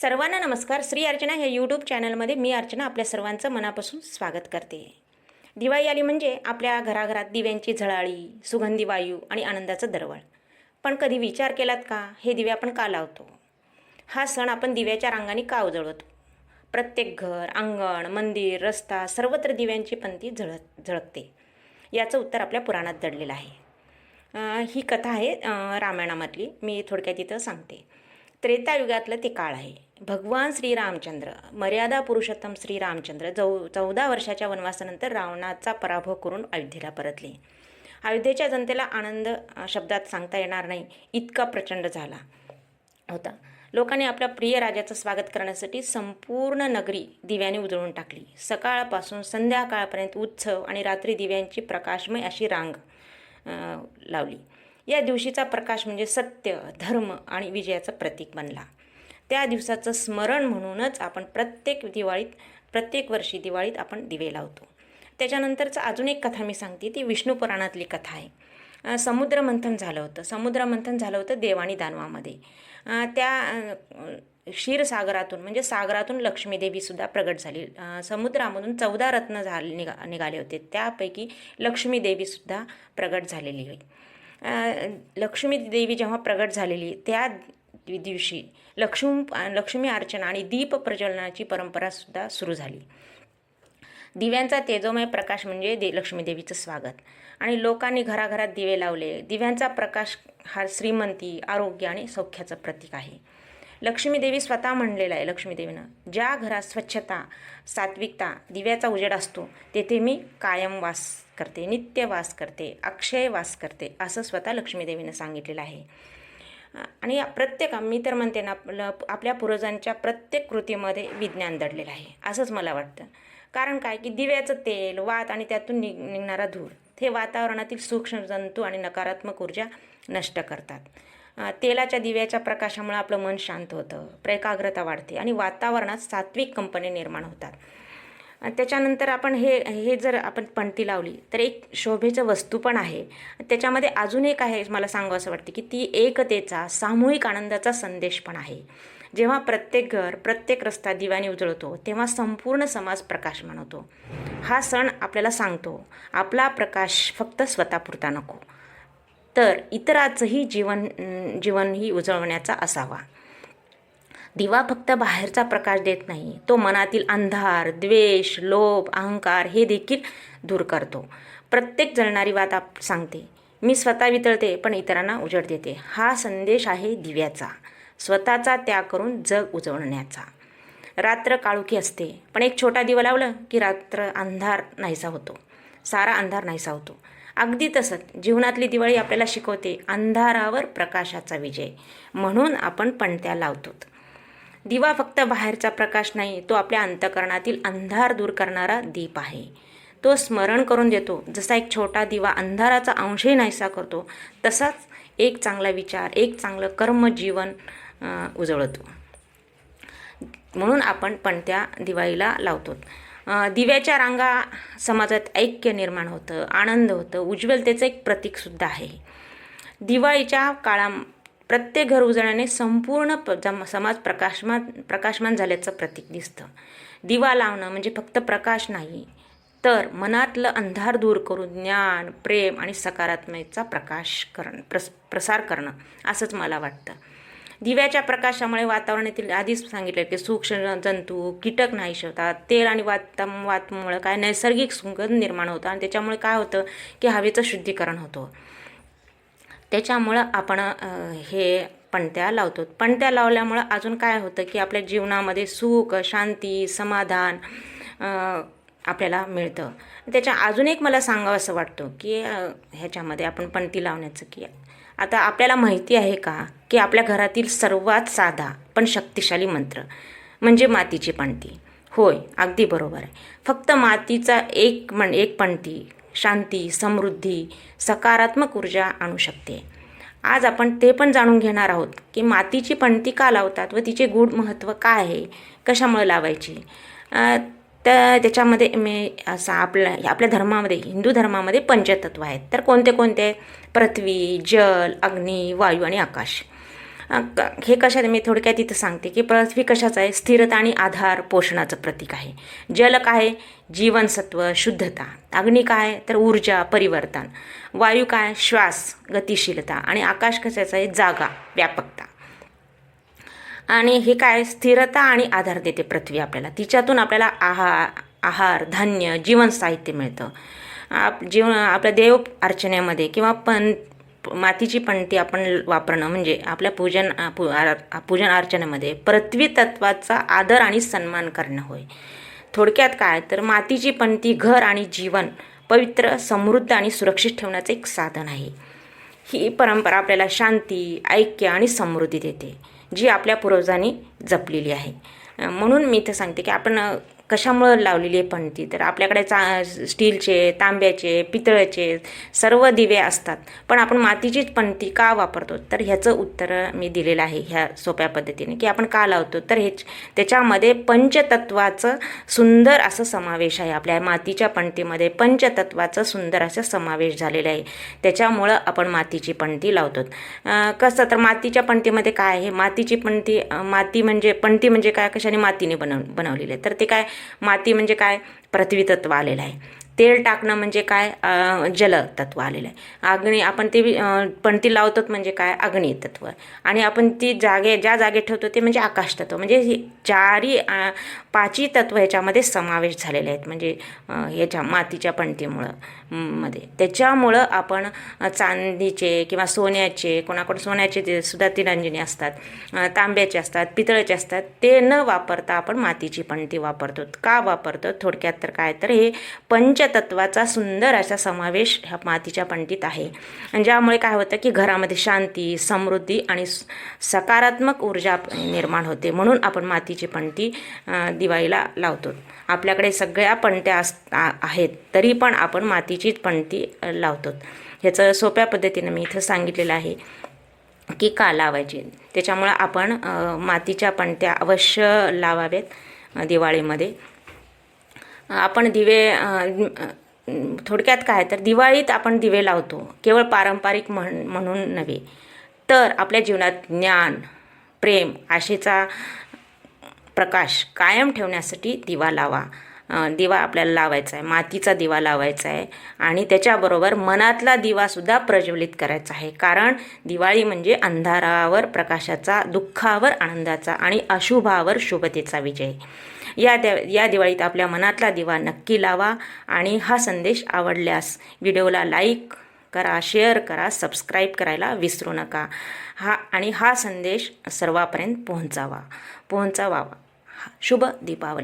सर्वांना नमस्कार. श्री अर्चना ह्या यूट्यूब चॅनलमध्ये मी अर्चना आपल्या सर्वांचं मनापासून स्वागत करते. दिवाळी आली म्हणजे आपल्या घराघरात दिव्यांची झळाळी सुगंधी वायू आणि आनंदाचं दरवळ. पण कधी विचार केलात का? हे दिवे आपण का लावतो? हा सण आपण दिव्याच्या रांगाने का उजळवतो? प्रत्येक घर अंगण मंदिर रस्ता सर्वत्र दिव्यांची पंथी झळक झळकते. याचं उत्तर आपल्या पुराणात दडलेलं आहे. ही कथा आहे रामायणामधली. मी थोडक्यात इथं सांगते. त्रेतायुगातलं ते काळ आहे. भगवान श्रीरामचंद्र मर्यादा पुरुषोत्तम श्रीरामचंद्र चौ चौदा वर्षाच्या वनवासानंतर रावणाचा पराभव करून अयोध्येला परतले. अयोध्येच्या जनतेला आनंद शब्दात सांगता येणार नाही इतका प्रचंड झाला होता. लोकांनी आपल्या प्रिय राजाचं स्वागत करण्यासाठी संपूर्ण नगरी दिव्याने उजळून टाकली. सकाळपासून संध्याकाळपर्यंत उत्सव आणि रात्री दिव्यांची प्रकाशमय अशी रांग लावली. या दिवशीचा प्रकाश म्हणजे सत्य धर्म आणि विजयाचं प्रतीक बनला. त्या दिवसाचं स्मरण म्हणूनच आपण प्रत्येक दिवाळीत प्रत्येक वर्षी दिवाळीत आपण दिवे लावतो. त्याच्यानंतरचं अजून एक कथा मी सांगते ती विष्णू पुराणातली कथा आहे. समुद्रमंथन झालं होतं. समुद्रमंथन झालं होतं देव आणि दानवामध्ये त्या क्षीरसागरातून म्हणजे सागरातून लक्ष्मीदेवीसुद्धा प्रगट झाली. समुद्रामधून चौदा रत्न झाले निघा निघाले होते. त्यापैकी लक्ष्मीदेवीसुद्धा प्रगट झालेली होती. लक्ष्मी देवी जेव्हा प्रगट झालेली त्या दि- दिवशी लक्ष्मी लक्ष्मी अर्चना आणि दीप प्रज्वलनाची परंपरासुद्धा सुरू झाली. दिव्यांचा तेजोमय प्रकाश म्हणजे दे लक्ष्मीदेवीचं स्वागत. आणि लोकांनी घराघरात दिवे लावले. दिव्यांचा प्रकाश हा श्रीमंती आरोग्य आणि सौख्याचं प्रतीक आहे. लक्ष्मीदेवी स्वतः म्हणलेलं आहे लक्ष्मीदेवीनं ज्या घरात स्वच्छता सात्विकता दिव्याचा उजेड असतो तेथे मी कायम वास करते नित्य वास करते अक्षय वास करते असं स्वतः लक्ष्मीदेवीनं सांगितलेलं आहे. आणि प्रत्येक मी तर म्हणते ना आपलं आपल्या पूर्वजांच्या प्रत्येक कृतीमध्ये विज्ञान दडलेलं आहे असंच मला वाटतं. कारण काय की दिव्याचं तेल वात आणि त्यातून निघ निघणारा धूर हे वातावरणातील सूक्ष्म जंतू आणि नकारात्मक ऊर्जा नष्ट करतात. तेलाच्या दिव्याच्या प्रकाशामुळे आपलं मन शांत होतं एकाग्रता वाढते आणि वातावरणात सात्विक कंपनी निर्माण होतात. त्याच्यानंतर आपण हे हे जर आपण पणती लावली तर एक शोभेचं वस्तू पण आहे. त्याच्यामध्ये अजून एक आहे मला सांगावं असं वाटतं की ती एकतेचा सामूहिक आनंदाचा संदेश पण आहे. जेव्हा प्रत्येक घर प्रत्येक रस्ता दिवाने उजळतो तेव्हा संपूर्ण समाज प्रकाशमान होतो. हा सण आपल्याला सांगतो आपला प्रकाश फक्त स्वतःपुरता नको. तर इतराचंही जीवन जीवनही उजळवण्याचा असावा. दिवा फक्त बाहेरचा प्रकाश देत नाही तो मनातील अंधार द्वेष लोभ अहंकार हे देखील दूर करतो. प्रत्येक जळणारी वात आप सांगते मी स्वतः वितळते पण इतरांना उजड देते. हा संदेश आहे दिव्याचा. स्वतःचा त्याग करून जग उजवण्याचा रात्र काळुखी असते पण एक छोटा दिवा लावलं की रात्र अंधार नाहीसा होतो. सारा अंधार नाहीसा होतो. अगदी तसंच जीवनातली दिवाळी आपल्याला शिकवते अंधारावर प्रकाशाचा विजय. म्हणून आपण पणत्या लावतो दिवा फक्त बाहेरचा प्रकाश नाही तो आपल्या अंतकरणातील अंधार दूर करणारा दीप आहे. तो स्मरण करून देतो. जसा एक छोटा दिवा अंधाराचा अंशही नाहीसा करतो तसाच एक चांगला विचार एक चांगलं कर्म जीवन उजळतो. म्हणून आपण पणत्या दिवाळीला लावतो. दिव्याच्या रांगा समाजात ऐक्य निर्माण होतं आनंद होतं उज्ज्वलतेचं एक प्रतीकसुद्धा आहे. दिवाळीच्या काळा प्रत्येक घर उजळण्याने संपूर्ण प जम समाज प्रकाशमान प्रकाशमान झाल्याचं प्रतीक दिसतं. दिवा लावणं म्हणजे फक्त प्रकाश नाही तर मनातलं अंधार दूर करून ज्ञान प्रेम आणि सकारात्मकचा प्रकाश करणं प्रस प्रसार करणं असंच मला वाटतं. दिव्याच्या प्रकाशामुळे वातावरणातील आधीच सांगितलं की सूक्ष्म जंतू कीटक नाही होतात तेल आणि वात वातमुळं काय नैसर्गिक सुगंध निर्माण होतं आणि त्याच्यामुळे काय होतं की हवेचं शुद्धीकरण होतं. त्याच्यामुळं आपण हे पणत्या लावतो पणत्या लावल्यामुळं अजून काय होतं की आपल्या जीवनामध्ये सुख शांती समाधान आपल्याला मिळतं. त्याच्या अजून एक मला सांगावं असं वाटतं की ह्याच्यामध्ये आपण पणती लावण्याचं की आता आपल्याला माहिती आहे का की आपल्या घरातील सर्वात साधा पण शक्तिशाली मंत्र म्हणजे मातीची पणती. होय अगदी बरोबर आहे. फक्त मातीचा एक म्हण एक पणती शांती समृद्धी सकारात्मक ऊर्जा आणू शकते. आज आपण ते पण जाणून घेणार आहोत की मातीची पणती का लावतात व तिचे गूढ महत्त्व काय आहे कशामुळे लावायची? तर त्याच्यामध्ये मी असं आपल्या आपल्या धर्मामध्ये हिंदू धर्मामध्ये पंचतत्व आहेत. तर कोणते कोणते? पृथ्वी जल अग्नी वायू आणि आकाश. हे कशात मी थोडक्यात इथं सांगते की पृथ्वी कशाचं आहे? स्थिरता आणि आधार पोषणाचं प्रतीक आहे. जल काय जीवनसत्व शुद्धता. अग्नी काय? तर ऊर्जा परिवर्तन. वायू काय? श्वास गतिशीलता. आणि आकाश कशाचं आहे? जागा व्यापकता. आणि हे काय? स्थिरता आणि आधार देते पृथ्वी आपल्याला. तिच्यातून आपल्याला आहार आहार धान्य जीवन साहित्य मिळतं. आप जीवन आपल्या देव अर्चनेमध्ये किंवा पण मातीची पणती आपण वापरणं म्हणजे आपल्या पूजन पू आर- पूजन अर्चनेमध्ये पृथ्वी तत्वाचा आदर आणि सन्मान करणं होय. थोडक्यात काय? तर मातीची पणती घर आणि जीवन पवित्र समृद्ध आणि सुरक्षित ठेवण्याचं एक साधन आहे. ही परंपरा आपल्याला शांती ऐक्य आणि समृद्धी देते जी आपल्या पूर्वजांनी जपलेली आहे. म्हणून मी इथं सांगते की आपण कशामुळं लावलेली आहे पणती तर आपल्याकडे चा स्टीलचे तांब्याचे पितळचे सर्व दिवे असतात. पण आपण मातीचीच पणती का वापरतो? तर ह्याचं उत्तर मी दिलेलं आहे ह्या सोप्या पद्धतीने की आपण का लावतो? तर हे त्याच्यामध्ये पंचतत्वाचं सुंदर असं समावेश आहे. आपल्या मातीच्या पणतीमध्ये पंचतत्वाचं सुंदर असं समावेश झालेला आहे. त्याच्यामुळं आपण मातीची पणती लावतो. कसं? तर मातीच्या पणतीमध्ये काय आहे? मातीची पणती माती म्हणजे पणती म्हणजे काय? कशाने? मातीने बनव बनवलेली आहे. तर ते काय? माती म्हणजे काय? पृथ्वी तत्व आलेलं आहे. तेल टाकणं म्हणजे काय? अं, जलतत्व आलेलं आहे. अग्नी आपण ते पण पणती लावतो म्हणजे काय? अग्नी तत्व. आणि आपण ती जागे ज्या जागे ठेवतो ते म्हणजे आकाश तत्व. म्हणजे ही पाचही तत्व ह्याच्यामध्ये समावेश झालेले आहेत. म्हणजे ह्याच्या मातीच्या पणतीमुळं मध्ये. त्याच्यामुळं आपण चांदीचे किंवा सोन्याचे कोणाकडे सोन्याचे ते सुद्धा तिरंजनी असतात. तांब्याचे असतात पितळेचे असतात. ते न वापरता आपण मातीची पणती वापरतो का वापरतो थोडक्यात तर काय? तर हे पंच पंचतत्वाचा सुंदर असा समावेश ह्या मातीच्या पणतीत आहे. आणि ज्यामुळे काय होतं की घरामध्ये शांती समृद्धी आणि सकारात्मक ऊर्जा निर्माण होते. म्हणून आपण मातीची पणती दिवाळीला लावतो. आपल्याकडे सगळ्या पणत्या अस आहेत तरी पण आपण मातीचीच पणती लावतो. ह्याचं सोप्या पद्धतीनं मी इथं सांगितलेलं आहे की का लावायची? त्याच्यामुळं आपण मातीच्या पणत्या अवश्य लावाव्यात दिवाळीमध्ये. आपण दिवे थोडक्यात काय तर दिवाळीत आपण दिवे लावतो केवळ पारंपरिक म्हण म्हणून नव्हे. तर आपल्या जीवनात ज्ञान प्रेम आशेचा प्रकाश कायम ठेवण्यासाठी दिवा लावा. दिवा आपल्याला लावायचा आहे मातीचा दिवा लावायचा आहे आणि त्याच्याबरोबर मनातला दिवासुद्धा प्रज्वलित करायचा आहे. कारण दिवाळी म्हणजे अंधारावर प्रकाशाचा दुःखावर आनंदाचा आणि अशुभावर शुभतेचा विजय. या द्या या दिवाळीत आपल्या मनातला दिवा नक्की लावा आणि हा संदेश आवडल्यास व्हिडिओला लाईक करा शेअर करा सबस्क्राईब करायला विसरू नका. हा आणि हा संदेश सर्वापर्यंत पोहोचावा पोहोचावा शुभ दीपावली.